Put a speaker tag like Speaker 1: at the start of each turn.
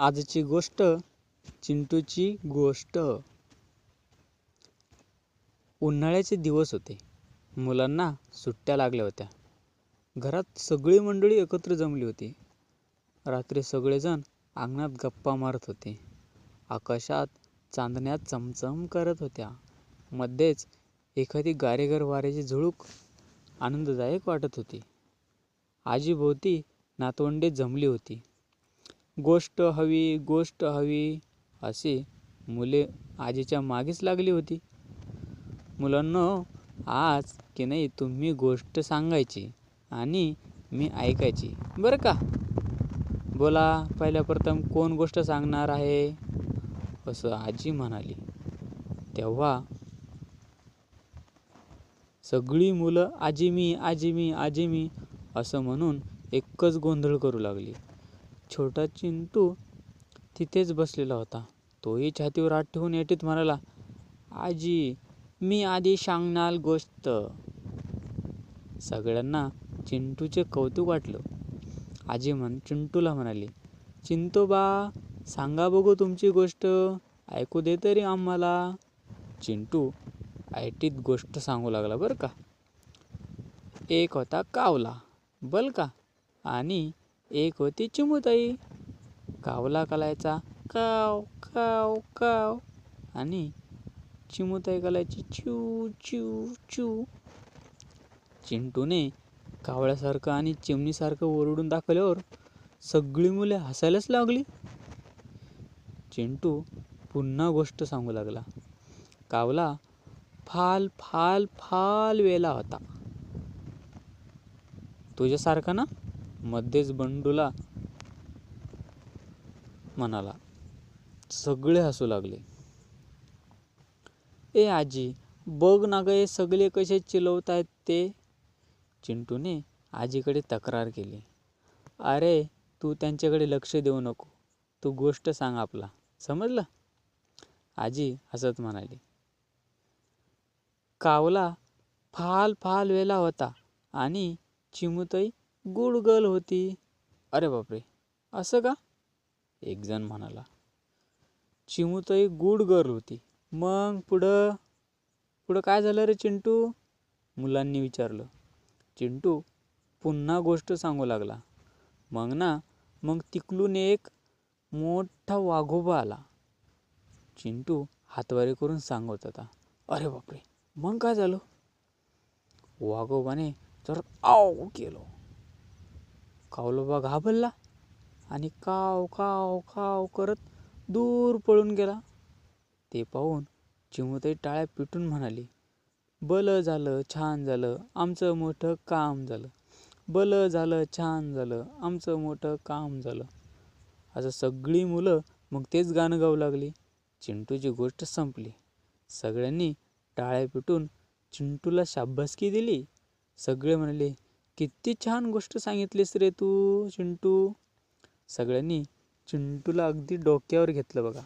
Speaker 1: आजची गोष्ट चिंटूची गोष्ट. उन्हाळ्याचे दिवस होते. मुलांना सुट्ट्या लागल्या होत्या. घरात सगळी मंडळी एकत्र जमली होती. रात्री सगळेजण अंगणात गप्पा मारत होते. आकाशात चांदण्या चमचम करत होत्या. मध्येच एखादी गारेगर वाऱ्याची झुळूक आनंददायक वाटत होती. आजीभोवती नातवंडे जमली होती. गोष्ट हवी गोष्ट हवी अशी मुले आजीच्या मागेच लागली होती. मुलांनो आज की नाही तुम्ही गोष्ट सांगायची आणि मी ऐकायची. बरं का? बोला पहिल्या प्रथम कोण गोष्ट सांगणार आहे? असं आजी म्हणाली. तेव्हा सगळी मुलं आजी मी आजी मी आजी मी असं म्हणून एकच गोंधळ करू लागली. छोटा चिंटू तिथेच बसलेला होता. तोही छातीवर हात ठेवून एटीत म्हणाला आजी मी आधी सांगणार गोष्ट. सगळ्यांना चिंटूचे कौतुक वाटलं. आजी म्हण चिंटूला म्हणाली चिंतोबा सांगा बघू तुमची गोष्ट. ऐकू दे तरी आम्हाला. चिंटू आयटीत गोष्ट सांगू लागला बरं का. एक होता कावला बल का? आणि एक होती चिमुताई. कावला कलायचा काव काव काव. आणि चिमुताई कलायची चिव चिव चिव चिंटूने कावळ्यासारखं आणि चिमणीसारखं ओरडून दाखवल्यावर सगळी मुले हसायलाच लागली. चिंटू पुन्हा गोष्ट सांगू लागला. कावला फाल फाल फाल वेला होता. तुझ्यासारखा ना? मध्येच बंडूला म्हणाला सगळे हसू लागले. ए आजी बघ ना ग हे सगळे कसे चिलवत आहेत ते. चिंटूने आजीकडे तक्रार केली. अरे तू त्यांच्याकडे लक्ष देऊ नको. तू गोष्ट सांग आपला. समजलं? आजी हसत म्हणाली. कावला फाल फाल वेला होता आणि चिमुताई गुडगल होती. अरे बापरे. असं का? एक जण म्हणाला चिमुताई गुड गर्ल होती. मग पुढं पुढं काय झालं रे चिंटू? मुलांनी विचारलं. चिंटू पुन्हा गोष्ट सांगू लागला. मग ना मग तिकलून एक मोठा वाघोबा आला. चिंटू हातवारे करून सांगत होता अरे बापरे मग काय झालं? वाघोबाने तर आव केलो. कावलोबा घाबरला. आणि काव काव काव करत दूर पळून गेला. ते पाहून चिमुताई टाळ्या पिटून म्हणाली बलं झालं छान झालं आमचं मोठं काम झालं. बलं झालं छान झालं आमचं मोठं काम झालं. असं सगळी मुलं मग तेच गाणं गाऊ लागली. चिंटूची गोष्ट संपली. सगळ्यांनी टाळ्या पिटून चिंटूला शाब्बासकी दिली. सगळे म्हणाले किती छान गोष्ट सांगितलीस रे तू चिंटू. सगळ्यांनी चिंटूला अगदी डोक्यावर घेतलं बघा.